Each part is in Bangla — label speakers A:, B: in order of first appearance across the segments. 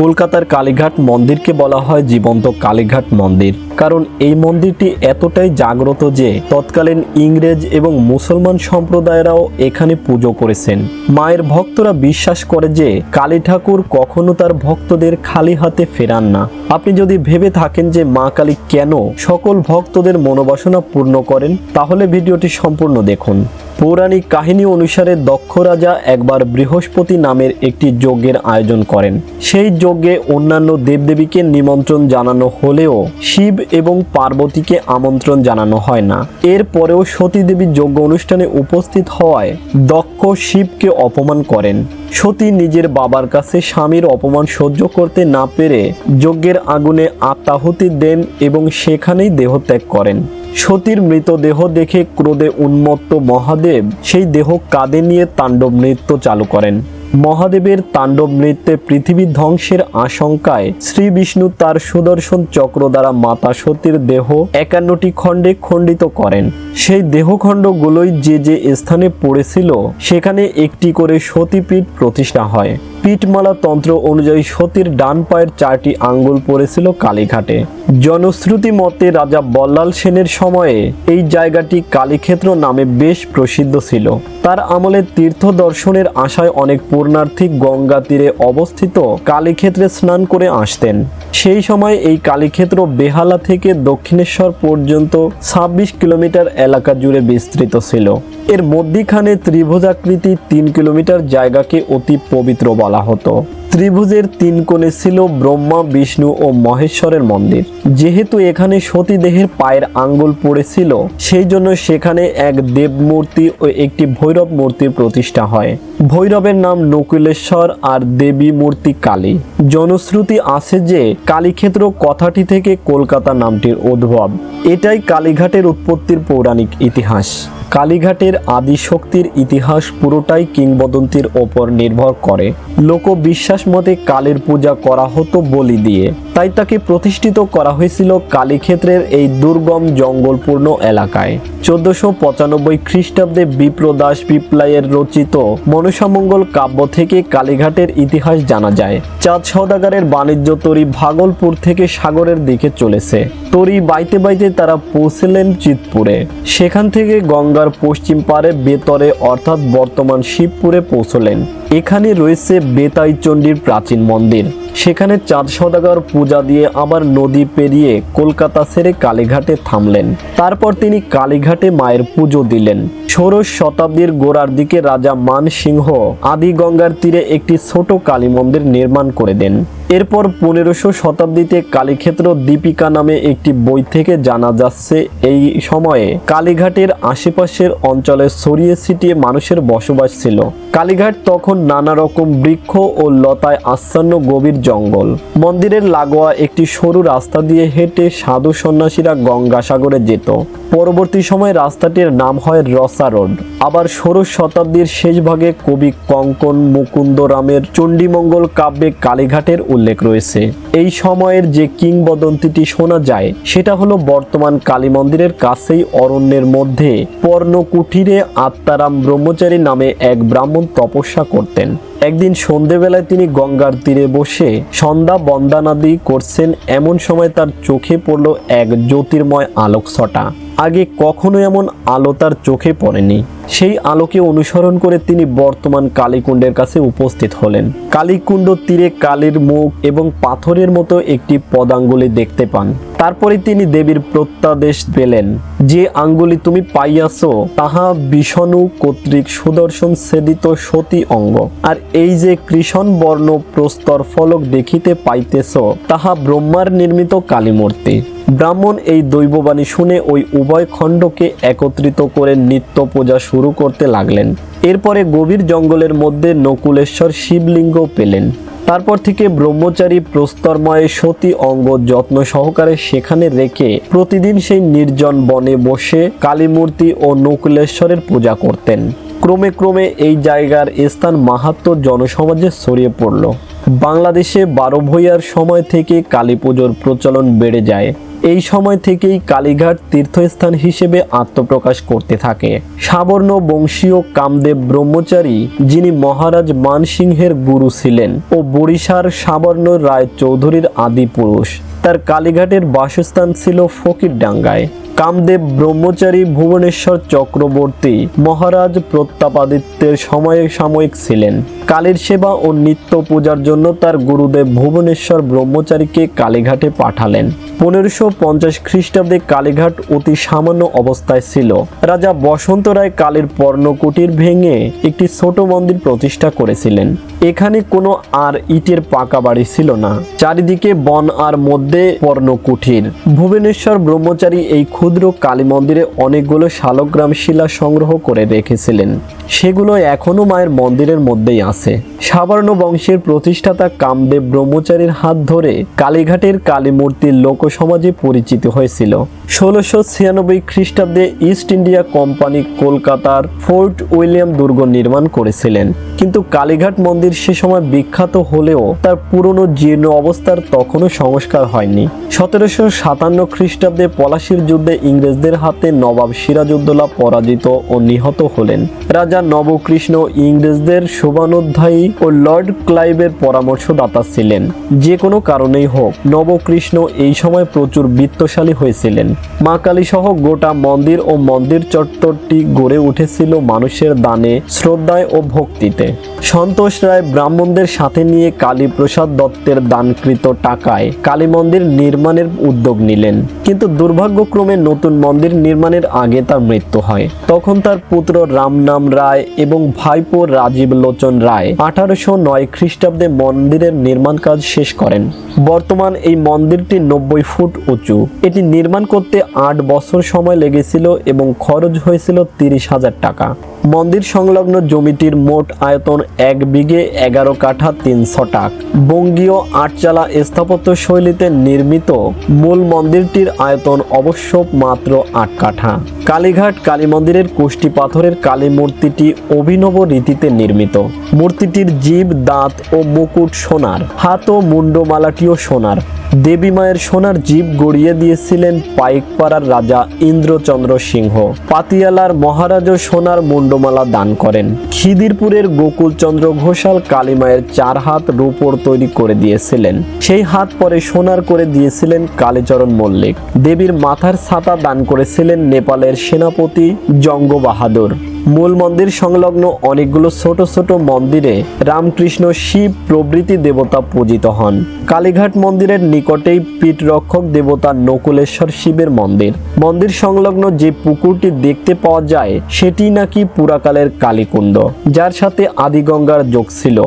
A: কলকাতার কালীঘাট মন্দিরকে বলা হয় জীবন্ত কালীঘাট মন্দির কারণ এই মন্দিরটি এতটাই জাগ্রত যে তৎকালীন ইংরেজ এবং মুসলমান সম্প্রদায়েরাও এখানে পুজো করেছেন মায়ের ভক্তরা বিশ্বাস করে যে কালী ঠাকুর কখনো তার ভক্তদের খালি হাতে ফেরান না আপনি যদি ভেবে থাকেন যে মা কালী কেন সকল ভক্তদের মনোবাসনা পূর্ণ করেন তাহলে ভিডিওটি সম্পূর্ণ দেখুন পৌরাণিক কাহিনী অনুসারে দক্ষ রাজা একবার বৃহস্পতি নামের একটি যজ্ঞের আয়োজন করেন সেই যজ্ঞে অন্যান্য দেবদেবীকে নিমন্ত্রণ জানানো হলেও শিব এবং পার্বতীকে আমন্ত্রণ জানানো হয় না এরপরেও সতীদেবীর যজ্ঞ অনুষ্ঠানে উপস্থিত হওয়ায় দক্ষ শিবকে অপমান করেন সতী নিজের বাবার কাছে স্বামীর অপমান সহ্য করতে না পেরে যজ্ঞের আগুনে আত্মাহুতি দেন এবং সেখানেই দেহত্যাগ করেন সতীর মৃতদেহ দেখে ক্রোধে উন্মত্ত মহাদেব সেই দেহ কাঁধে নিয়ে তাণ্ডব নৃত্য চালু করেন মহাদেবের তাণ্ডব নৃত্যে পৃথিবী ধ্বংসের আশঙ্কায় শ্রী বিষ্ণু তার সুদর্শন চক্র দ্বারা মাতা সতীর দেহ একান্নটি খণ্ডে খণ্ডিত করেন সেই দেহখণ্ডগুলোই যে যে স্থানে পড়েছিল সেখানে একটি করে সতীপীঠ প্রতিষ্ঠা হয় পিটমালা তন্ত্র অনুযায়ী সতীর ডান পায়ের চারটি আঙ্গুল পড়েছিল কালীঘাটে জনশ্রুতি মতে রাজা বল্লাল সেনের সময়ে এই জায়গাটি কালীক্ষেত্র নামে বেশ প্রসিদ্ধ ছিল তার আমলে তীর্থ দর্শনের আশায় অনেক পূর্ণার্থী গঙ্গা তীরে অবস্থিত কালীক্ষেত্রে স্নান করে আসতেন সেই সময় এই কালীক্ষেত্র বেহালা থেকে দক্ষিণেশ্বর পর্যন্ত ছাব্বিশ কিলোমিটার এলাকা জুড়ে বিস্তৃত ছিল এর মধ্যিখানে ত্রিভুজাকৃতি তিন কিলোমিটার জায়গাকে অতি পবিত্র বলা বলা হতো ত্রিভুজের তিন কোণে ছিল ব্রহ্মা বিষ্ণু ও মহেশ্বরের মন্দির যেহেতু এখানে সতী দেহের পায়ের আঙ্গুল পড়েছিল সেই জন্য সেখানে এক দেবমূর্তি ও একটি ভৈরব মূর্তির প্রতিষ্ঠা হয় ভৈরবের নাম নকুলেশ্বর আর দেবী মূর্তি কালী জনশ্রুতি আছে যে কালীক্ষেত্র কথাটি থেকে কলকাতা নামটির উদ্ভব এটাই কালীঘাটের উৎপত্তির পৌরাণিক ইতিহাস কালীঘাটের আদিশক্তির ইতিহাস পুরোটাই কিংবদন্তির ওপর নির্ভর করে লোক বিশ্বাস মতে কালীর পূজা করা হতো বলি দিয়ে তাই তাকে প্রতিষ্ঠিত করা হয়েছিল কালীক্ষেত্রের এই দুর্গম জঙ্গলপূর্ণ এলাকায় চোদ্দশো পঁচানব্বই খ্রিস্টাব্দে বিপ্রদাস পিপলাইয়ের রচিত মনুষামঙ্গল কাব্য থেকে কালীঘাটের ইতিহাস জানা যায় চাঁদ সৌদাগারের বাণিজ্য তরি ভাগলপুর থেকে সাগরের দিকে চলেছে তরি বাইতে বাইতে তারা পৌঁছলেন চিতপুরে সেখান থেকে গঙ্গার পশ্চিম পারে বেতরে অর্থাৎ বর্তমান শিবপুরে পৌঁছলেন এখানে রয়েছে বেতাইচণ্ডীর প্রাচীন মন্দির সেখানে চাঁদ সদাগর পূজা দিয়ে আবার নদী পেরিয়ে কলকাতা ছেড়ে কালীঘাটে থামলেন তারপর তিনি কালীঘাটে মায়ের পুজো দিলেন ষোড়শ শতাব্দীর গোড়ার দিকে রাজা মান সিংহ আদি গঙ্গার তীরে একটি ছোট কালী মন্দির নির্মাণ করে দেন এরপর পনেরোশো শতাব্দীতে কালীক্ষেত্র দীপিকা নামে একটি বই থেকে জানা যাচ্ছে এই সময়ে কালীঘাটের আশেপাশের অঞ্চলে ছড়িয়ে ছিটিয়ে মানুষের বসবাস ছিল কালীঘাট তখন নানা রকম বৃক্ষ ও লতায় আচ্ছন্ন গভীর জঙ্গল মন্দিরের লাগোয়া একটি সরু রাস্তা দিয়ে হেঁটে সাধু সন্ন্যাসীরা গঙ্গাসাগরে যেত পরবর্তী সময়ে রাস্তাটির নাম হয় রসা রোড আবার ষোড়শ শতাব্দীর শেষ ভাগে কবি কঙ্কন মুকুন্দ রামের চণ্ডীমঙ্গল কাব্যে কালীঘাটের উল্লেখ রয়েছে এই সময়ের যে কিংবদন্তিটি শোনা যায় সেটা হলো বর্তমান কালী মন্দিরের কাছেই অরণ্যের মধ্যে পর্ণকুঠিরে আত্মারাম ব্রহ্মচারী নামে এক ব্রাহ্মণ তপস্যা করতেন একদিন সন্ধেবেলায় তিনি গঙ্গার তীরে বসে সন্ধ্যা বন্দানাদি করছেন এমন সময় তার চোখে পড়ল এক জ্যোতির্ময় আলোকসটা আগে কখনো এমন আলো তার চোখে পড়েনি সেই আলোকে অনুসরণ করে তিনি বর্তমান কালীকুণ্ডের কাছে উপস্থিত হলেন কালীকুণ্ড তীরে কালীর মুখ এবং পাথরের মতো একটি পদাঙ্গুলি দেখতে পান তারপরে তিনি দেবীর প্রত্যাদেশ পেলেন যে আঙ্গুলি তুমি পাইয়াছ তাহা বিষণু কর্তৃক সুদর্শন সেদিত সতী অঙ্গ আর এই যে কৃষণ বর্ণ প্রস্তর ফলক দেখিতে পাইতেছ তাহা ব্রহ্মার নির্মিত কালীমূর্তি ব্রাহ্মণ এই দৈববাণী শুনে ওই উভয় খণ্ডকে একত্রিত করে নিত্য পূজা শুরু করতে লাগলেন এরপরে গভীর জঙ্গলের মধ্যে নকুলেশ্বর শিবলিঙ্গ পেলেন তারপর থেকে ব্রহ্মচারী প্রস্তরময়ে সতী অঙ্গ যত্ন সহকারে সেখানে রেখে প্রতিদিন সেই নির্জন বনে বসে কালীমূর্তি ও নকুলেশ্বরের পূজা করতেন ক্রমে ক্রমে এই জায়গার স্থান মাহাত্ম জনসমাজে ছড়িয়ে পড়ল বাংলাদেশে বারো ভৈয়ার সময় থেকে কালী পুজোর প্রচলন বেড়ে যায় এই সময় থেকেই কালীঘাট তীর্থস্থান হিসেবে আত্মপ্রকাশ করতে থাকে সাবর্ণ বংশীয় কামদেব ব্রহ্মচারী যিনি মহারাজ মানসিংহের গুরু ছিলেন ও বরিশার সাবর্ণ রায় চৌধুরীর আদি পুরুষ তার কালীঘাটের বাসস্থান ছিল ফকিরডাঙ্গায় কামদেব ব্রহ্মচারী ভুবনেশ্বর চক্রবর্তী মহারাজ প্রতাপাদিত্যের সময়ে সাময়িক ছিলেন কালের সেবা ও নিত্য পূজার জন্য তার গুরুদেব ভুবনেশ্বর ব্রহ্মচারীকে কালীঘাটে পাঠালেন পনেরোশো পঞ্চাশ খ্রিস্টাব্দে কালীঘাট অতি সামান্য অবস্থায় ছিল রাজা বসন্ত রায় কালের পর্ণকুটির ভেঙে একটি ছোট মন্দির প্রতিষ্ঠা করেছিলেন এখানে কোনো আর ইটের পাকা বাড়ি ছিল না চারিদিকে বন আর মধ্যে পর্ণকুঠির ভুবনেশ্বর ব্রহ্মচারী এই ক্ষুদ্র কালী মন্দিরে অনেকগুলো শালগ্রাম শিলা সংগ্রহ করে রেখেছিলেন সেগুলো এখনও মায়ের মন্দিরের মধ্যেই আছে আছে সাবর্ণ বংশের প্রতিষ্ঠাতা কামদেব ব্রহ্মচারীর হাত ধরে কালীঘাটের কালীমূর্তির লোকসমাজে পরিচিত হয়েছিল ষোলোশো ছিয়ানব্বই খ্রিস্টাব্দে ইস্ট ইন্ডিয়া কোম্পানি কলকাতার ফোর্ট উইলিয়াম দুর্গ নির্মাণ করেছিলেন কিন্তু কালীঘাট মন্দির সে সময় বিখ্যাত হলেও তার পুরনো জীর্ণ অবস্থার তখনও সংস্কার হয়নি সতেরোশো সাতান্ন খ্রিস্টাব্দে পলাশির যুদ্ধে ইংরেজদের হাতে নবাব সিরাজউদ্দৌলা পরাজিত ও নিহত হলেন রাজা নবকৃষ্ণ ইংরেজদের শোভানো বন্দ্যোপাধ্যায় ও লর্ড ক্লাইভের পরামর্শদাতা ছিলেন যে কোনো কারণেই হোক নবকৃষ্ণ এই সময় প্রচুর বিত্তশালী হয়েছিলেন মা কালী সহ গোটা মন্দির ও মন্দির চত্বরটি গড়ে উঠেছিল মানুষের দানে শ্রদ্ধায় ও ভক্তিতে সন্তোষ রায় ব্রাহ্মণদের সাথে নিয়ে কালীপ্রসাদ দত্তের দানকৃত টাকায় কালী মন্দির নির্মাণের উদ্যোগ নিলেন কিন্তু দুর্ভাগ্যক্রমে নতুন মন্দির নির্মাণের আগে তার মৃত্যু হয় তখন তার পুত্র রামনাম রায় এবং ভাইপো রাজীব লোচন রায় রায় আঠারোশো নয় খ্রিস্টাব্দে মন্দিরের নির্মাণ কাজ শেষ করেন বর্তমান এই মন্দিরটি নব্বই ফুট উঁচু এটি নির্মাণ করতে আট বছর সময় লেগেছিল এবং খরচ হয়েছিল তিরিশ হাজার টাকা মন্দির সংলগ্ন জমিটির মোট আয়তন এক বিঘে এগারো কাঠা তিন ছটাক বঙ্গীয় আটচালা স্থাপত্য শৈলীতে নির্মিত মূল মন্দিরটির আয়তন অবশ্য মাত্র আট কাঠা কালীঘাট কালী মন্দিরের কুষ্টি পাথরের কালী মূর্তিটি অভিনব রীতিতে নির্মিত মূর্তিটির জীব দাঁত ও মুকুট সোনার হাত ও মুন্ডমালাটিও সোনার দেবী মায়ের সোনার জীব গড়িয়ে দিয়েছিলেন পাইকপাড়ার রাজা ইন্দ্রচন্দ্র সিংহ পাতিয়ালার মহারাজ সোনার মুন্ডমালা দান করেন খিদিরপুরের গোকুলচন্দ্র ঘোষাল কালীমায়ের চার হাত রূপর তৈরি করে দিয়েছিলেন সেই হাত পরে সোনার করে দিয়েছিলেন কালীচরণ মল্লিক দেবীর মাথার ছাতা দান করেছিলেন নেপালের সেনাপতি জঙ্গ বাহাদুর মূল মন্দির সংলগ্ন অনেকগুলো ছোট ছোট মন্দিরে রামকৃষ্ণ শিব প্রভৃতি দেবতা পূজিত হন কালীঘাট মন্দিরের নিকটেই পীঠরক্ষক দেবতা নকুলেশ্বর শিবের মন্দির মন্দির সংলগ্ন যে পুকুরটি দেখতে পাওয়া যায় সেটি নাকি পুরাকালের কালীকুণ্ড যার সাথে আদিগঙ্গার যোগ ছিল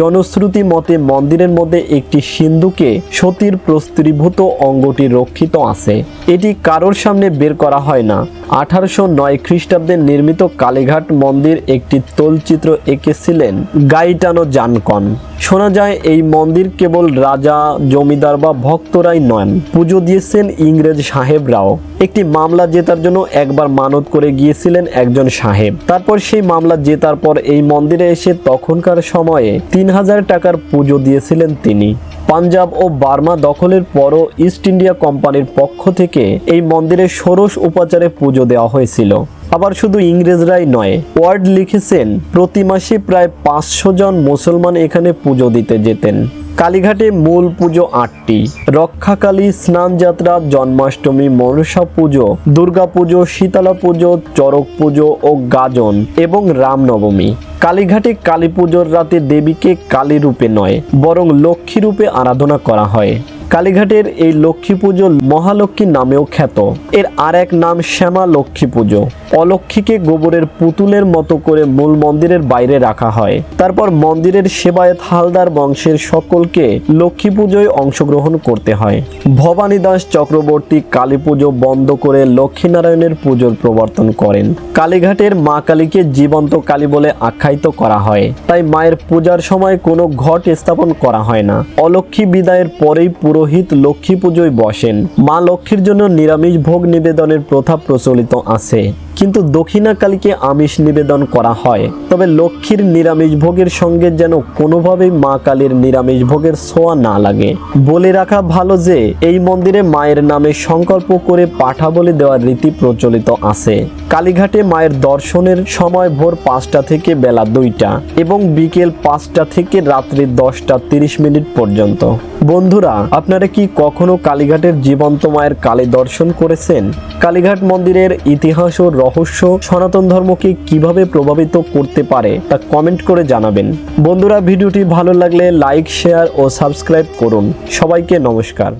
A: জনশ্রুতি মতে মন্দিরের মধ্যে একটি সিন্ধুকে সতীর প্রস্ত্রীভূত অঙ্গটি রক্ষিত আছে এটি কারোর সামনে বের করা হয় না আঠারোশো নয় খ্রিস্টাব্দে নির্মিত কালীঘাট মন্দির একটি তলচিত্র এঁকেছিলেন গাইটানো জানকন শোনা যায় এই মন্দির কেবল রাজা জমিদার বা ভক্তরাই নয় পুজো দিয়েছেন ইংরেজ সাহেবরাও একটি মামলা জেতার জন্য একবার মানত করে গিয়েছিলেন একজন সাহেব তারপর সেই মামলা জেতার পর এই মন্দিরে এসে তখনকার সময়ে তিন হাজার টাকার পুজো দিয়েছিলেন তিনি পাঞ্জাব ও বার্মা দখলের পরও ইস্ট ইন্ডিয়া কোম্পানির পক্ষ থেকে এই মন্দিরে ষোড়শ উপাচারে পুজো দেওয়া হয়েছিল আবার শুধু ইংরেজরাই নয় ওয়ার্ড লিখেছেন প্রতি মাসে প্রায় পাঁচশো জন মুসলমান এখানে পুজো দিতে যেতেন কালীঘাটে মূল পুজো আটটি রক্ষাকালী স্নানযাত্রা জন্মাষ্টমী মনসা পুজো দুর্গা পুজো শীতলা পুজো চরক পুজো ও গাজন এবং রামনবমী কালীঘাটে কালী পুজোর রাতে দেবীকে কালী রূপে নয় বরং লক্ষ্মী রূপে আরাধনা করা হয় কালীঘাটের এই লক্ষ্মী পুজো মহালক্ষ্মী নামেও খ্যাত এর আর এক নাম শ্যামা লক্ষ্মী পুজো অলক্ষ্মীকে গোবরের পুতুলের মতো করে মূল মন্দিরের বাইরে রাখা হয় তারপর মন্দিরের সেবায়ত হালদার বংশের সকলকে লক্ষ্মী পুজোয় অংশগ্রহণ করতে হয় ভবানী দাস চক্রবর্তী কালী পুজো বন্ধ করে লক্ষ্মীনারায়ণের পুজোর প্রবর্তন করেন কালীঘাটের মা কালীকে জীবন্ত কালী বলে আখ্যায়িত করা হয় তাই মায়ের পূজার সময় কোনো ঘট স্থাপন করা হয় না অলক্ষ্মী বিদায়ের পরেই পুরো পুরোহিত লক্ষ্মী পুজোয় বসেন মা লক্ষ্মীর জন্য নিরামিষ ভোগ নিবেদনের প্রথা প্রচলিত আছে কিন্তু দক্ষিণাকালীকে আমিষ নিবেদন করা হয় তবে লক্ষ্মীর নিরামিষ ভোগের সঙ্গে যেন কোনোভাবেই মা কালীর নিরামিষ ভোগের ছোঁয়া না লাগে বলে রাখা ভালো যে এই মন্দিরে মায়ের নামে সংকল্প করে পাঠা বলে দেওয়ার রীতি প্রচলিত আছে কালীঘাটে মায়ের দর্শনের সময় ভোর পাঁচটা থেকে বেলা দুইটা এবং বিকেল পাঁচটা থেকে রাত্রি দশটা তিরিশ মিনিট পর্যন্ত বন্ধুরা আপনারা কি কখনো কালীঘাটের জীবন্ত মায়ের কালী দর্শন করেছেন কালীঘাট মন্দিরের ইতিহাস ও রহস্য সনাতন ধর্মকে কিভাবে প্রভাবিত করতে পারে তা কমেন্ট করে জানাবেন বন্ধুরা ভিডিওটি ভালো লাগলে লাইক শেয়ার ও সাবস্ক্রাইব করুন সবাইকে নমস্কার